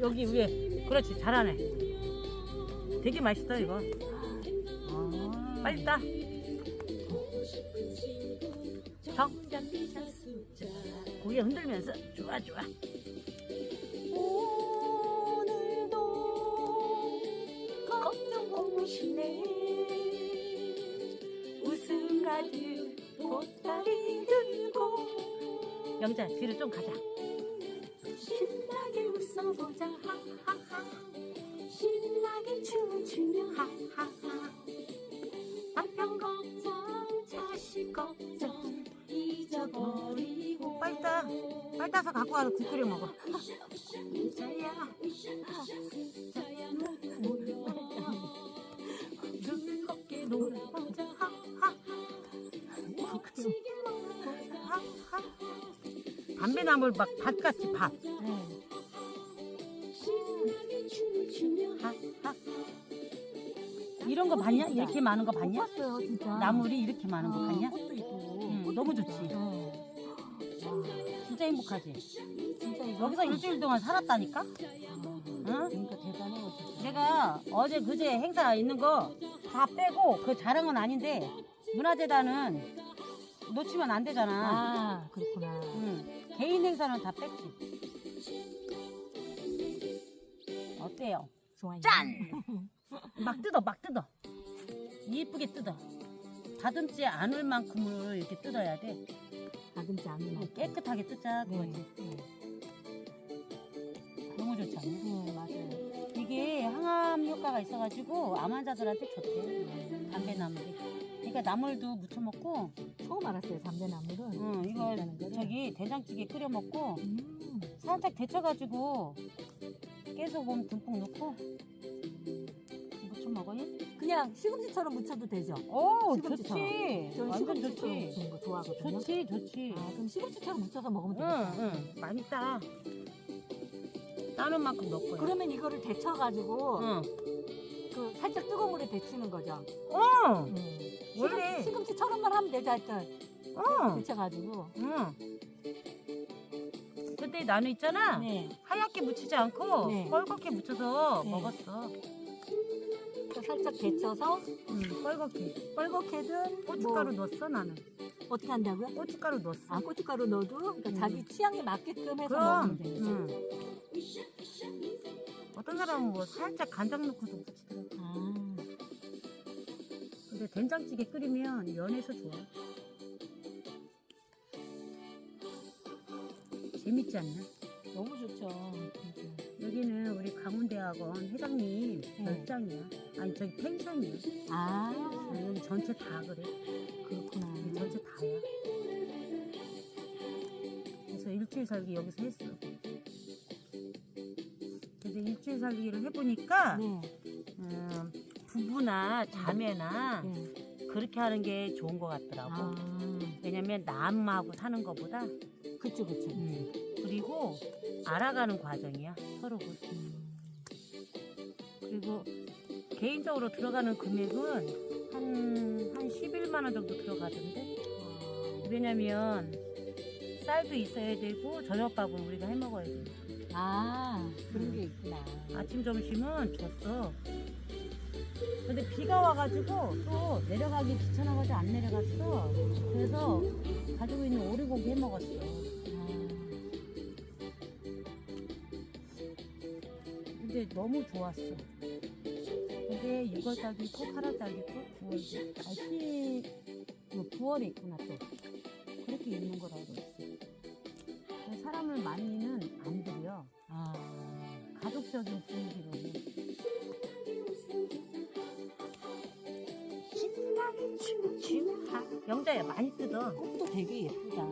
여기 위에. 그렇지, 잘하네. 되게 맛있다, 이거. 아. 빨리 따. 정. 고개 흔들면서. 좋아, 좋아. 오늘도 걱정 없으시네 웃음 가득 보따리 들고 영자, 뒤로 좀 가자. 웃어보자. 하하하. 신나게 춤을 추며 하하하. 남편 걱정 자식 걱정. 잊어버리고. 빨리 따. 빨리 따서 갖고 와서 국 끓여 먹어. 자야 즐겁게 놀아보자. 하하하. 멋지게 놀아보자 하하하. 담배나물 막 밭같이 밭. 신 이런 거 봤냐? 이렇게 많은 거 봤냐? 봤어요 진짜 나물이 이렇게 많은 거 어, 봤냐? 꽃도 있고 응, 너무 좋지. 네. 진짜 행복하지? 진짜 이거 여기서 일주일 동안 살았다니까? 응? 그러니까 대단해요 진짜 내가 어제 그제 행사 있는 거 다 빼고 그 자랑은 아닌데 문화재단은 놓치면 안 되잖아. 아 그렇구나 응. 개인 행사는 다 뺐지. 어때요? 좋아요 짠! 막 뜯어, 막 뜯어. 이쁘게 뜯어. 다듬지 않을 만큼을 이렇게 뜯어야 돼. 다듬지 않는 깨끗하게 뜯자, 네. 그거지. 네. 너무 좋지 않냐? 네 맞아요 이게 항암 효과가 있어가지고 암 환자들한테 좋대. 담배나물이. 그러니까 나물도 무쳐 먹고, 처음 알았어요 담배나물은 응, 이거 있다는 거를. 저기 된장찌개 끓여 먹고, 음. 살짝 데쳐가지고, 깨소금 듬뿍 넣고, 무쳐 먹어요? 그냥 시금치처럼 무쳐도 되죠 오, 시금치처럼. 좋지. 저는 완전 시금치처럼 좋지. 무치는 거 좋아하거든요 좋지, 좋지. 아 그럼 시금치처럼 무쳐서 먹으면 응, 되겠다 응, 따. 따는 만큼 거야. 그러면 이거를 데쳐가지고 응. 그 살짝 뜨거운 물에 데치는 거죠 어, 음. 원래. 시금치, 시금치처럼만 하면 되죠 하여튼 어, 데쳐가지고 응. 근데 나는 있잖아. 네 하얗게 묻히지 않고 네. 뻘겋게 묻혀서 네. 먹었어. 그 살짝 데쳐서 응, 뻘겋게. 뻘겋게든 고춧가루 뭐 넣었어, 나는. 어떻게 한다고요? 고춧가루 넣었어. 아 고춧가루 넣어도 그러니까 음. 자기 취향에 맞게끔 해서 그럼, 먹으면 되죠. 응. 어떤 사람은 뭐 살짝 간장 넣고도 묻히더라고. 아, 근데 된장찌개 끓이면 연해서 좋아. 재밌지 않나? 너무 좋죠. 여기는 우리 강원대학원 회장님 네. 별장이야. 아니 저기 펜션이야. 아 아, 여기 전체 다 그래. 그렇구나. 여기 전체 다야. 그래서 일주일 살기 여기서 했어. 근데 일주일 살기를 해보니까 네, 음, 부부나 자매나 네. 그렇게 하는 게 좋은 것 같더라고. 아, 왜냐면 남하고 사는 것보다 그쵸 그쵸. 음, 그리고 알아가는 과정이야 서로를. 음. 그리고 개인적으로 들어가는 금액은 한, 한 11만 원 정도 들어가던데. 왜냐면 쌀도 있어야 되고 저녁밥은 우리가 해 먹어야 돼. 아 그런 게 있구나. 아침 점심은 줬어. 근데 비가 와가지고 또 내려가기 귀찮아가지고 안 내려갔어. 그래서 가지고 있는 오리고기 해 먹었어. 너무 좋았어. 근데 6월 달도 있고 8월 달도 있고 9월도 아, 10, 뭐 9월에 있구나 또. 그렇게 있는 걸 알고 있어. 사람을 많이는 안 들여. 아, 가족적인 분위기로. 영자야 많이 뜯어. 꽃도 되게 예쁘다.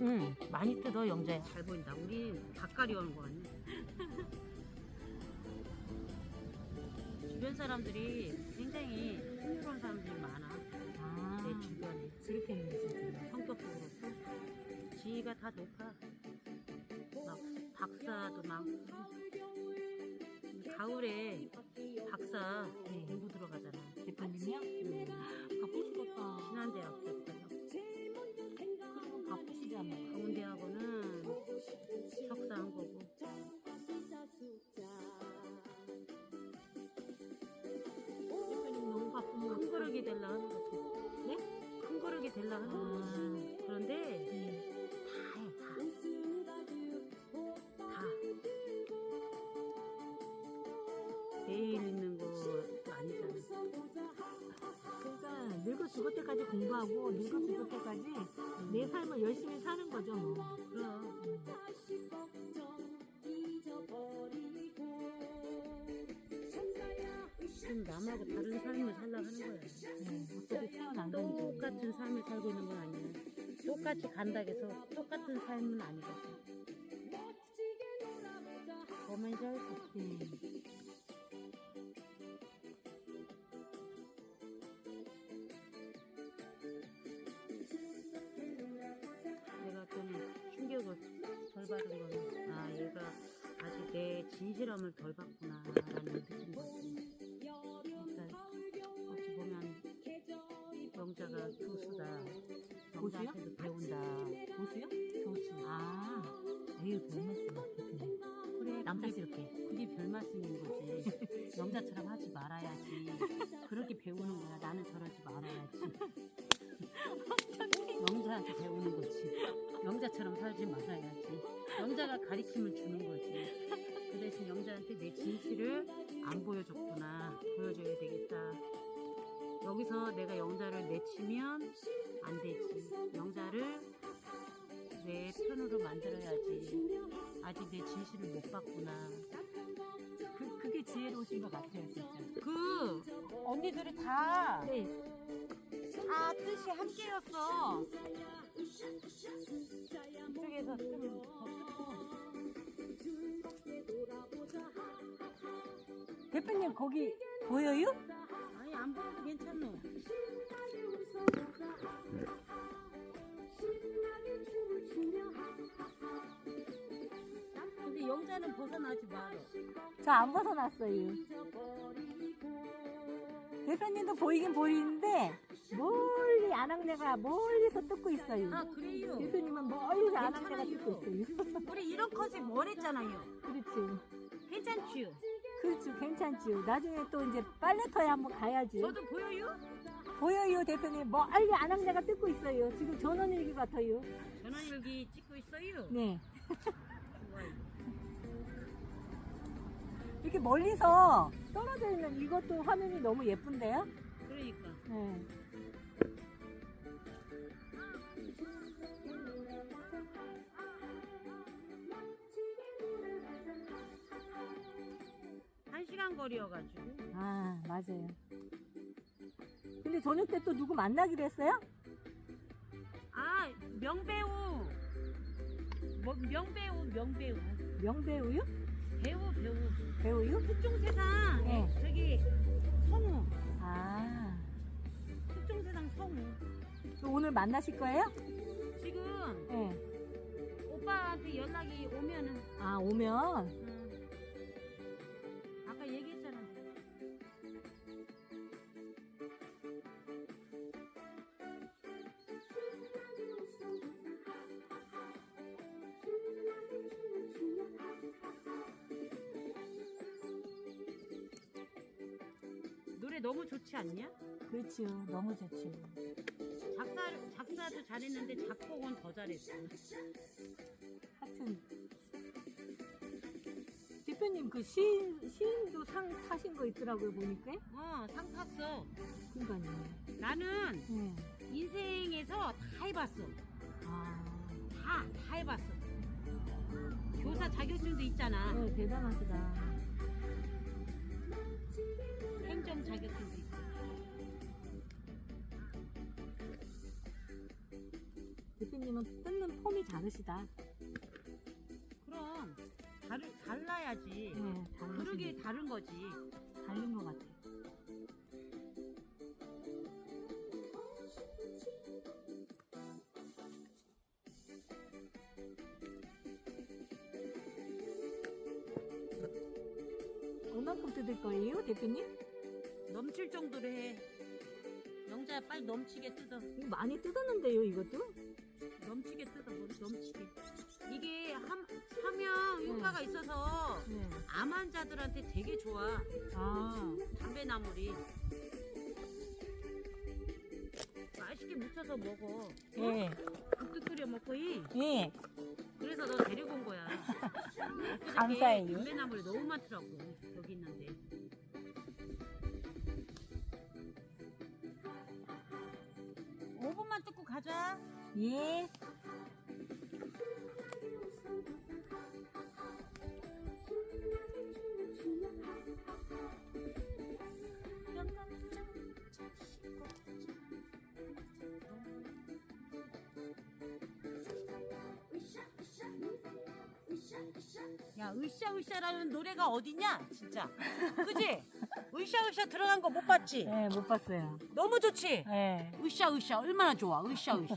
응, 많이 뜯어 영자야. 잘 보인다. 우리 닭가리 오는 거 같네. 주변 사람들이 굉장히 흥미로운 사람들이 많아. 아, 내 주변에. 그렇겠네 진짜. 성격도 그렇고. 지위가 다 높아. 막 박사도 많고. 가을에 박사 네. 공부 들어가잖아. 대표님이요? 음, 바쁘시겠다. 신한대학교 바쁘시잖아요. 될라 하는 거지. 네? 큰 거르게 될라 하는. 그런데 네. 다 해, 다. 다. 내일 있는 거 아니잖아. 그러니까 늙어 죽을 때까지 공부하고 늙어 죽을 때까지 내 삶을 열심히 사는 거죠 뭐. 그럼. 좀 남하고 다른 삶을 살려고 하는 거야. 네. 어차피 태어난 거니까. 똑같은 삶을 살고 있는 건 아니야. 똑같이 간다고 해서 똑같은 삶은 아니거든. 알수 없지. 네. 내가 좀 충격을 덜 받은 거는 아 얘가 아직 내 진실함을 덜 받구나라는 느낀 거지. 영자가 교수다. 교수요? 영자한테도 배운다. 보수요? 교수. 아, 에휴 별말씀 대표님. 그래 남사스럽게. 그게 별 말씀인 거지. 영자처럼 하지 말아야지. 그렇게 배우는 거야. 나는 저러지 말아야지. 영자한테 배우는 거지. 영자처럼 살지 말아야지. 영자가 가리킴을 주는 거지. 그 대신 영자한테 내 진실을 안 보여줬구나. 보여줘야 되겠다. 여기서 내가 영자를 내치면 안 되지. 영자를 내 편으로 만들어야지. 아직 내 진실을 못 봤구나. 그, 그게 지혜로우신 것 같아요 진짜. 그 언니들이 다, 네. 다 뜻이 함께였어. 이쪽에서 좀더 대표님 거기 보여요? 괜찮노. 근데 영자는 벗어나지 말어. 저안 벗어났어요. 대표님도 보이긴 보이는데 멀리 안악내가 멀리서 뜯고 있어요. 아 그래요. 대표님은 멀리서 안악내가. 뜯고 있어요. 우리 이런 컷이 뭐랬잖아요. 그렇죠. 괜찮지요. 그렇죠. 괜찮지요. 나중에 또 이제 빨래터에 한번 가야지. 저도 보여요? 보여요 대표님. 멀리 안악내가 뜯고 있어요. 지금 전원일기 같아요. 전화일기 찍고 있어요. 네. 이렇게 멀리서 떨어져 있는 이것도 화면이 너무 예쁜데요? 그러니까. 네. 한 시간 거리여가지고. 아, 맞아요. 근데 저녁 때 또 누구 만나기로 했어요? 아 명배우. 뭐, 명배우 명배우. 명배우요? 배우 배우. 배우요? 특종세상. 네. 저기 성우. 아, 특종세상 성우. 또 오늘 만나실 거예요? 지금 네. 오빠한테 연락이 오면은. 아, 오면. 음, 아까 얘기했잖아. 노래 너무 좋지 않냐? 그렇죠. 너무 좋죠. 작사 작사도 잘했는데 작곡은 더 잘했어. 하여튼. 대표님, 그 시인, 시인도 상 타신 거 있더라고요, 보니까. 어, 상 탔어. 그러니까요. 나는 네. 인생에서 다 해봤어. 아, 다, 다 해봤어. 교사 자격증도 있잖아. 네, 대단하시다. 행정 자격증도 있고. 대표님은 뜯는 폼이 다르시다. 달라야지. 네. 그러게 다른 거지. 다른 것 같아요. 얼만큼 뜯을 거예요, 대표님? 넘칠 정도로 해. 영자야 빨리 넘치게 뜯어. 이거 많이 뜯었는데요, 이것도? 넘치게 뜯어. 머리 넘치게. 이게 함, 하면 효과가 있어서 네. 암 환자들한테 되게 좋아. 아, 담배 나물이. 김치찌개 묻혀서 먹어. 예. 국도 끓여 먹고 이. 예. 그래서 너 데리고 온 거야. 감사해요. 연매나물이 너무 많더라고. 여기 있는데. 오분만 뜯고 가자. 예. 야, 으쌰으쌰라는 노래가 어디냐? 진짜. 그지? 으쌰으쌰 들어간 거 못 봤지? 예, 못 봤어요. 너무 좋지? 예. 으쌰으쌰 얼마나 좋아. 으쌰으쌰.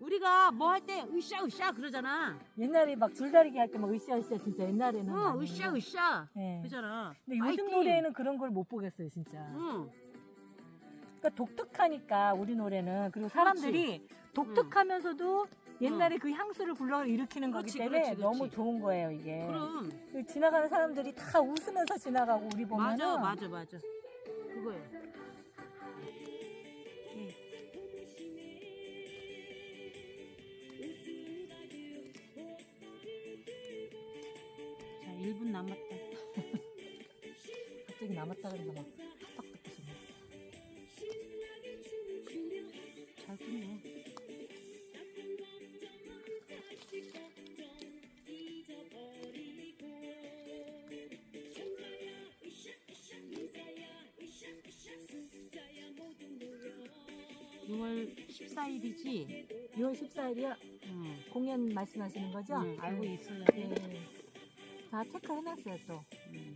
우리가 뭐 할 때 으쌰으쌰 그러잖아. 옛날에 막 줄다리기 할 때 막 으쌰으쌰 진짜 옛날에는. 어, 많이 으쌰으쌰. 예. 그잖아. 근데 요즘 파이팅. 노래에는 그런 걸 못 보겠어요, 진짜. 응. 그러니까 독특하니까 우리 노래는 그리고 사람들이 독특하면서도 옛날에 그 향수를 불러 일으키는 그렇지, 거기 때문에 그렇지, 그렇지. 너무 좋은 거예요, 이게. 그럼. 그 지나가는 사람들이 다 웃으면서 지나가고 우리 보면은 맞아, 맞아, 맞아. 그거예요. 자, 1분 남았다. 갑자기 남았다 그러니까 막 (6월 14일이지) 6월 14일이요 응, 공연 말씀하시는 거죠? 응, 알고 있어요 예. 다 체크해놨어요 또. 응.